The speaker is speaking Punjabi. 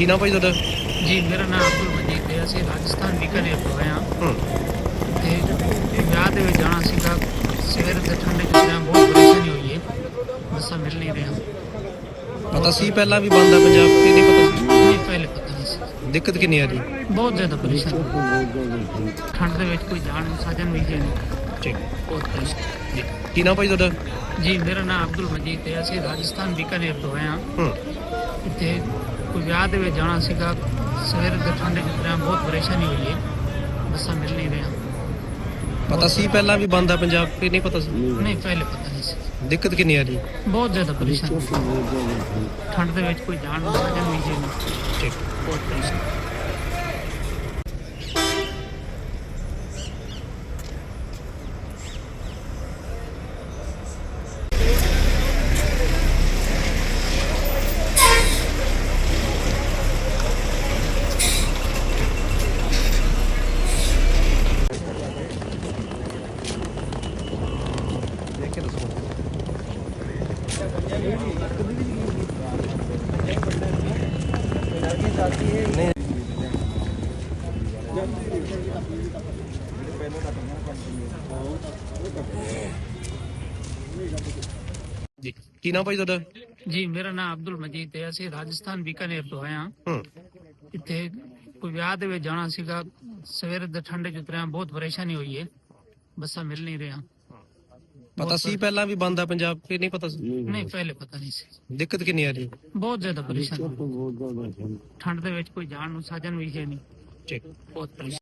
ਕੀ ਨਾਮ ਭਾਈ ਤੁਹਾਡਾ? ਜੀ ਮੇਰਾ ਨਾਮ ਅਬਦੁਲ ਮਜੀਦ ਹੈ। ਅਸੀਂ ਰਾਜਸਥਾਨ ਤੋਂ ਆਏ ਹਾਂ। ਹੂੰ। ਤੇ ਵਿਆਹ ਦੇ ਵਿੱਚ ਜਾਣਾ ਸੀਗਾ। ਸਵੇਰ ਦੇ ਠੰਡੇ ਜਾਣਾ ਬਹੁਤ ਪਰੇਸ਼ਾਨੀ ਹੋਈ ਹੈ ਬੱਸਾਂ ਮਿਲ ਨਹੀਂ ਰਹੀਆਂ। ਪਤਾ ਸੀ ਪਹਿਲਾਂ ਵੀ ਬੰਦ ਪੰਜਾਬ ਕਿ ਨਹੀਂ ਪਤਾ ਸੀ? ਨਹੀਂ ਪਹਿਲੇ ਪਤਾ ਨਹੀਂ ਸੀ। ਦਿੱਕਤ ਕਿੰਨੀ ਆ ਰਹੀ ਬਹੁਤ ਜ਼ਿਆਦਾ ਪਰੇਸ਼ਾਨੀ। ਠੰਡ ਦੇ ਵਿੱਚ ਕੋਈ ਜਾਣ ਨੂੰ ਸਾਧਨ ਹੈ ਨਹੀਂ ਠੀਕ। ਬਹੁਤ ਪਰੇਸ਼ਾਨੀ। ਜੀ। ਕੀ ਨਾਮ ਭਾਈ ਤੁਹਾਡਾ? ਜੀ ਮੇਰਾ ਨਾਮ ਅਬਦੁਲ ਮਜੀਦ ਹੈ। ਅਸੀਂ ਰਾਜਸਥਾਨ ਤੋਂ ਆਏ ਹਾਂ। ਹੂੰ। ਇੱਥੇ ਕੋਈ ਵਿਆਹ ਦੇ ਵਿੱਚ ਜਾਣਾ ਸੀਗਾ ਸਵੇਰ ਦੇ ਠੰਡੇ ਚ ਜਾਣਾ ਬਹੁਤ ਪਰੇਸ਼ਾਨੀ ਹੋਈ ਹੈ। ਬੱਸਾਂ ਮਿਲ ਨਹੀਂ ਰਹੀਆਂ। ਪਤਾ ਸੀ ਪਹਿਲਾਂ ਵੀ ਬੰਦ ਆ ਪੰਜਾਬ ਕਿ ਨਹੀਂ ਪਤਾ ਸੀ? ਨਹੀਂ ਪਹਿਲੇ ਪਤਾ ਨਹੀਂ ਸੀ। ਦਿੱਕਤ ਕਿੰਨੀ ਆ ਰਹੀ? ਬਹੁਤ ਜ਼ਿਆਦਾ ਪਰੇਸ਼ਾਨੀ। ਠੰਡ ਦੇ ਵਿੱਚ ਕੋਈ ਜਾਣ ਨੂੰ ਸਾਧਨ ਵੀ ਹੈ ਨਹੀਂ ਠੀਕ। ਬਹੁਤ ਪਰੇਸ਼ਾਨੀ। ਜੀ ਕੀ ਨਾਮ ਭਾਈ ਤੁਹਾਡਾ? ਜੀ ਮੇਰਾ ਨਾਮ ਅਬਦੁਲ ਮਜੀਦ ਹੈ। ਅਸੀਂ ਰਾਜਸਥਾਨ ਬੀਕਾਨੇਰ ਤੋਂ ਆਏ ਹਾਂ। ਹੂੰ। ਇੱਥੇ ਕੋਈ ਵਿਆਹ ਦੇ ਵਿੱਚ ਜਾਣਾ ਸੀਗਾ। ਸਵੇਰ ਦੇ ਠੰਡੇ ਚ ਉਤਰਿਆ। ਬਹੁਤ ਪਰੇਸ਼ਾਨੀ ਹੋਈ ਹੈ। ਬੱਸਾਂ ਮਿਲ ਨਹੀਂ ਰਹੀਆਂ। ਪਤਾ ਸੀ ਪਹਿਲਾਂ ਵੀ ਬੰਦ ਆ ਪੰਜਾਬ ਕਿ ਨਹੀਂ ਪਤਾ ਸੀ? ਨਹੀਂ ਪਹਿਲੇ ਪਤਾ ਨਹੀਂ ਸੀ। ਦਿੱਕਤ ਕਿੰਨੀ ਆ ਰਹੀ? ਬਹੁਤ ਜ਼ਿਆਦਾ ਪਰੇਸ਼ਾਨੀ। ਠੰਡ ਦੇ ਵਿੱਚ ਕੋਈ ਜਾਣ ਨੂੰ ਸਾਧਨ ਵੀ ਹੈ ਨਹੀਂ। ਠੀਕ। ਬਹੁਤ ਪਰੇਸ਼ਾਨੀ।